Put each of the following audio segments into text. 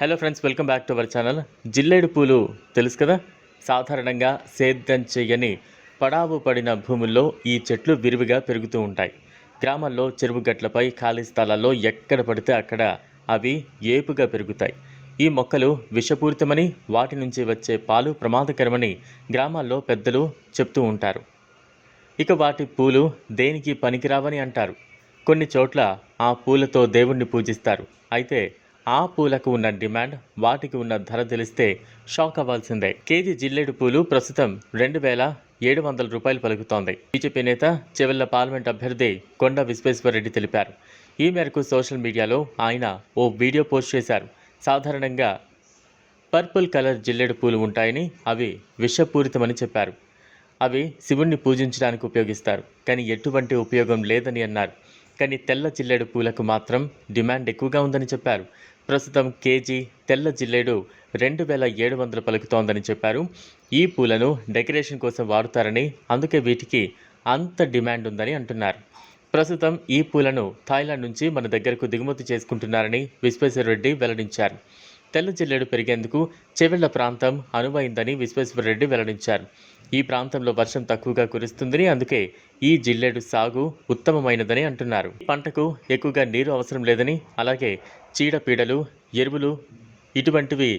Hello friends welcome back to our channel జిల్లేడు పూలు తెలుసు కదా? సాధారణంగా సేద్యం చేయని పడావు పడిన భూముల్లో ఈ చెట్లు విరివిగా పెరుగుతూ ఉంటాయి. గ్రామాల్లో చెరువు గట్లపై ఖాళీ స్థలాల్లో ఎక్కడ పడితే అక్కడ అవి ఏపుగా పెరుగుతాయి. ఈ మొక్కలు విషపూరితమని వాటి నుంచి వచ్చే పాలు ప్రమాదకరమని గ్రామాల్లో పెద్దలు చెప్తూ ఉంటారు. ఇక వాటి పూలు దేనికి పనికిరావని అంటారు. కొన్ని చోట్ల ఆ పూలతో దేవుణ్ణి పూజిస్తారు. అయితే ఆ పూలకు ఉన్న డిమాండ్ వాటికి ఉన్న ధర తెలిస్తే షాక్ అవ్వాల్సిందే. కేజీ జిల్లేడు పూలు ప్రస్తుతం రెండు వేల ఏడు వందల రూపాయలు పలుకుతోంది. బీజేపీ నేత చెవెళ్ళ పార్లమెంట్ అభ్యర్థి కొండ విశ్వేశ్వరరెడ్డి తెలిపారు. ఈ మేరకు సోషల్ మీడియాలో ఆయన ఓ వీడియో పోస్ట్ చేశారు. సాధారణంగా పర్పుల్ కలర్ జిల్లేడు పూలు ఉంటాయని అవి విషపూరితమని చెప్పారు. అవి శివుణ్ణి పూజించడానికి ఉపయోగిస్తారు. కానీ ఎటువంటి ఉపయోగం లేదని అన్నారు. కానీ తెల్ల జిల్లేడు పూలకు మాత్రం డిమాండ్ ఎక్కువగా ఉందని చెప్పారు. ప్రస్తుతం కేజీ తెల్ల జిల్లేడు రెండు వేల ఏడు వందలు పలుకుతోందని చెప్పారు. ఈ పూలను డెకరేషన్ కోసం వాడుతారని అందుకే వీటికి అంత డిమాండ్ ఉందని అంటున్నారు. ప్రస్తుతం ఈ పూలను థాయిలాండ్ నుంచి మన దగ్గరకు దిగుమతి చేసుకుంటున్నారని విశ్వేశ్వరరెడ్డి వెల్లడించారు. తెల్ల జిల్లేడు పెరిగేందుకు చెవెళ్ళ ప్రాంతం అనువైందని విశ్వేశ్వరరెడ్డి వెల్లడించారు. ఈ ప్రాంతంలో వర్షం తక్కువగా కురుస్తుందని అందుకే ఈ జిల్లేడు సాగు ఉత్తమమైనదని అంటున్నారు. పంటకు ఎక్కువగా నీరు అవసరం లేదని అలాగే చీడపీడలు ఎరువులు ఇటువంటివి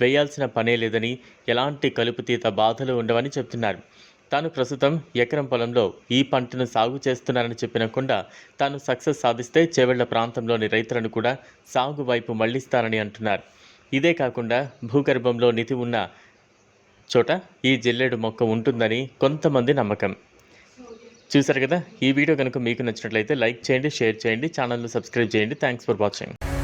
వేయాల్సిన పనే లేదని ఎలాంటి కలుపుతీత బాధలు ఉండవని చెప్తున్నారు. తాను ప్రస్తుతం ఎకరం పొలంలో ఈ పంటను సాగు చేస్తున్నారని చెప్పిన కొండ తాను సక్సెస్ సాధిస్తే చేవెళ్ళ ప్రాంతంలోని రైతులను కూడా సాగు వైపు మళ్ళిస్తారని అంటున్నారు. ఇదే కాకుండా భూగర్భంలో నిధి ఉన్న చోట ఈ జిల్లేడు మొక్క ఉంటుందని కొంతమంది నమ్మకం. చూసారు కదా? ఈ వీడియో కనుక మీకు నచ్చినట్లయితే లైక్ చేయండి షేర్ చేయండి ఛానల్ను సబ్స్క్రైబ్ చేయండి. Thanks for watching